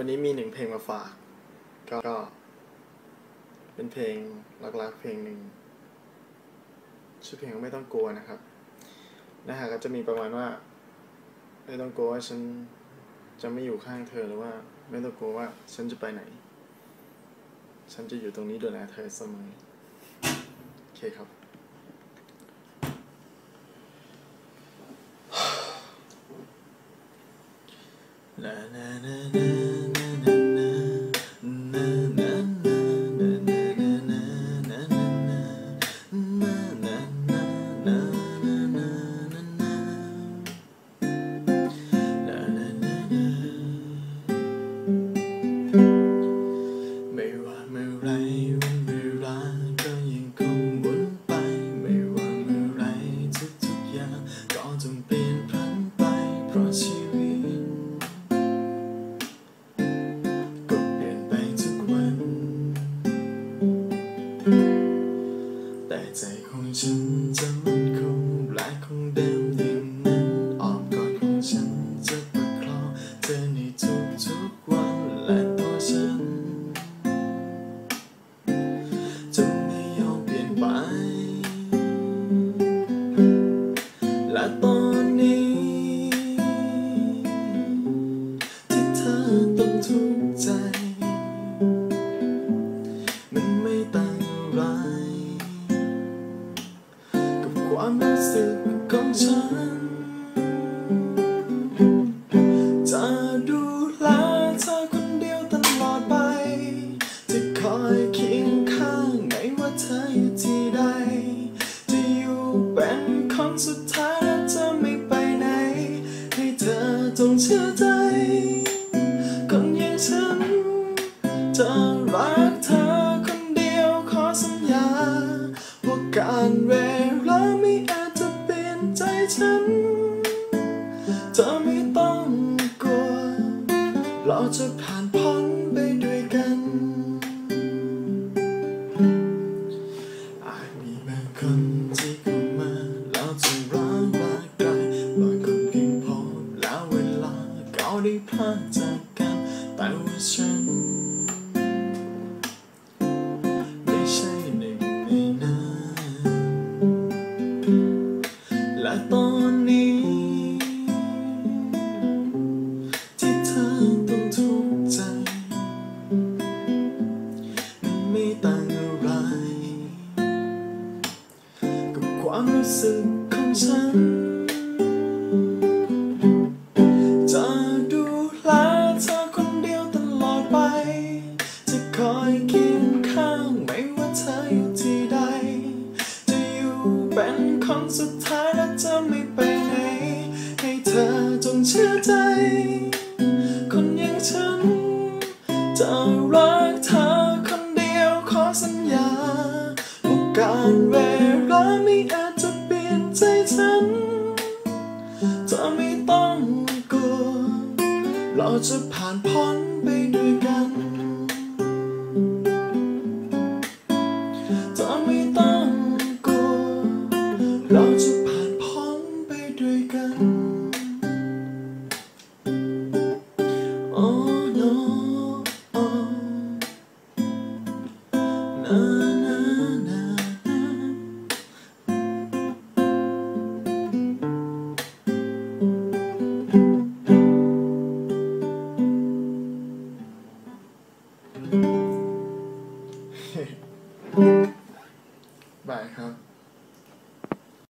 วันนี้มีหนึ่งเพลงมาฝาก ก็ เป็นเพลงรักๆเพลงหนึ่งชื่อเพลงไม่ต้องกลัวนะครับนะฮะก็จะมีประมาณว่า ไม่ต้องกลัวว่าฉันจะไม่อยู่ข้างเธอหรือว่า ไม่ต้องกลัวว่าฉันจะไปไหน ฉันจะอยู่ตรงนี้ดูแลเธอเสมอโอเคครับ La la la la ฉั ของฉัน จะดูแลเธอคนเดียวตลอดไป จะคอยเคียงข้างไม่ว่าเธออยู่ที่ใด จะอยู่เป็นคนสุดท้ายและจะไม่ไปไหน ให้เธอจงเชื่อใจ ได้พลาดจากกันแต่ว่าฉันไม่ใช่หนึ่งในนั้นและตอนนี้ ที่เธอต้องทุกข์ใจ มันไม่ต่างอะไร กับความรู้สึกของฉัน คนสุดท้ายและจะไม่ไปไหน ให้เธอจงเชื่อใจ คนอย่างฉัน จะรักเธอคนเดียวขอสัญญาว่าการเวลาไม่อาจจะเปลี่ยนใจฉันเธอไม่ต้องกลัว เราจะผ่านพ้นไปด้วยกัน Don't